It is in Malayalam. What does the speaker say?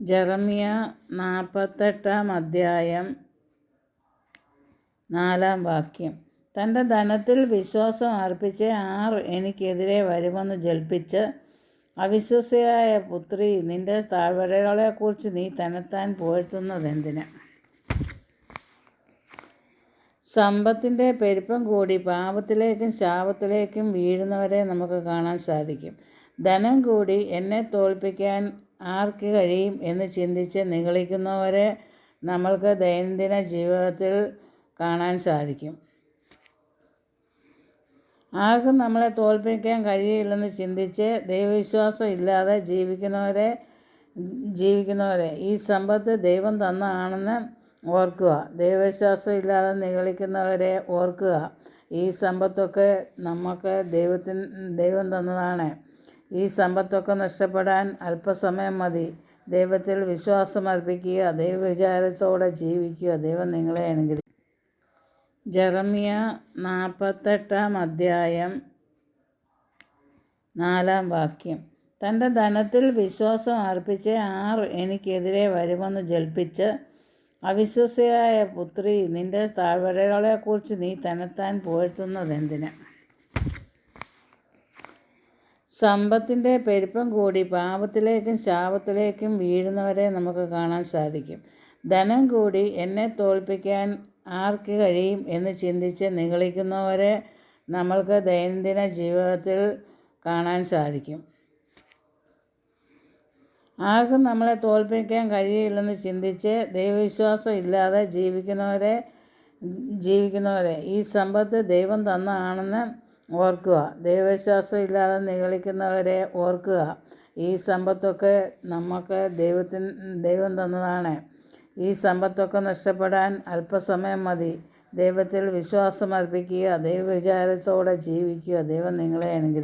ജെറമിയ നാൽപ്പത്തെട്ടാം അധ്യായം നാലാം വാക്യം. തന്റെ ധനത്തിൽ വിശ്വാസം അർപ്പിച്ച് ആർ എനിക്കെതിരെ വരുമെന്ന് ജൽപ്പിച്ച് അവിശ്വസയായ പുത്രി നിന്റെ താഴ്വരകളെക്കുറിച്ച് നീ തന്നെത്താൻ പുകഴ്ത്തുന്നതെന്തിന് സമ്പത്തിന്റെ പെരുപ്പം കൂടി പാപത്തിലേക്കും ശാപത്തിലേക്കും വീഴുന്നവരെ നമുക്ക് കാണാൻ സാധിക്കും. ധനം കൂടി എന്നെ തോൽപ്പിക്കാൻ ആർക്ക് കഴിയും എന്ന് ചിന്തിച്ച് നിഗളിക്കുന്നവരെ നമ്മൾക്ക് ദൈനംദിന ജീവിതത്തിൽ കാണാൻ സാധിക്കും. ആർക്കും നമ്മളെ തോൽപ്പിക്കാൻ കഴിയില്ലെന്ന് ചിന്തിച്ച് ദൈവവിശ്വാസം ഇല്ലാതെ ജീവിക്കുന്നവരെ ജീവിക്കുന്നവരെ ഈ സമ്പത്ത് ദൈവം തന്നതാണെന്ന് ഓർക്കുക. ദൈവവിശ്വാസം ഇല്ലാതെ നിഗളിക്കുന്നവരെ ഓർക്കുക. ഈ സമ്പത്തൊക്കെ നമുക്ക് ദൈവത്തിന് ദൈവം തന്നതാണ്. ഈ സമ്പത്തൊക്കെ നഷ്ടപ്പെടാൻ അല്പസമയം മതി. ദൈവത്തിൽ വിശ്വാസം അർപ്പിക്കുക ദൈവവിചാരത്തോടെ ജീവിക്കുക. ദൈവം നിങ്ങളെ അനുഗ്രഹിക്കും ജെറമിയ നാൽപ്പത്തെട്ടാം അധ്യായം നാലാം വാക്യം. തന്റെ ധനത്തിൽ വിശ്വാസം അർപ്പിച്ച് ആർ എനിക്കെതിരെ വരുമെന്ന് ജൽപ്പിച്ച് അവിശ്വസയായ പുത്രി നിന്റെ താഴ്വരകളെക്കുറിച്ച് നീ തന്നെത്താൻ പുകഴ്ത്തുന്നതെന്തിന് സമ്പത്തിന്റെ പെരുപ്പം കൂടി പാപത്തിലേക്കും ശാപത്തിലേക്കും വീഴുന്നവരെ നമുക്ക് കാണാൻ സാധിക്കും. ധനം കൂടി എന്നെ തോൽപ്പിക്കാൻ ആർക്ക് കഴിയും എന്ന് ചിന്തിച്ച് നിഗളിക്കുന്നവരെ നമ്മൾക്ക് ദൈനംദിന ജീവിതത്തിൽ കാണാൻ സാധിക്കും. ആർക്കും നമ്മളെ തോൽപ്പിക്കാൻ കഴിയില്ലെന്ന് ചിന്തിച്ച് ദൈവവിശ്വാസം ഇല്ലാതെ ജീവിക്കുന്നവരെ ജീവിക്കുന്നവരെ ഈ സമ്പത്ത് ദൈവം തന്നതാണെന്ന് ഓർക്കുക. ദൈവവിശ്വാസം ഇല്ലാതെ നിഗളിക്കുന്നവരെ ഓർക്കുക. ഈ സമ്പത്തൊക്കെ നമുക്ക് ദൈവത്തിന് ദൈവം തന്നതാണ്. ഈ സമ്പത്തൊക്കെ നഷ്ടപ്പെടാൻ അല്പസമയം മതി. ദൈവത്തിൽ വിശ്വാസം അർപ്പിക്കുക ദൈവവിചാരത്തോടെ ജീവിക്കുക ദൈവം നിങ്ങളെ അനുഗ്രഹിക്കും.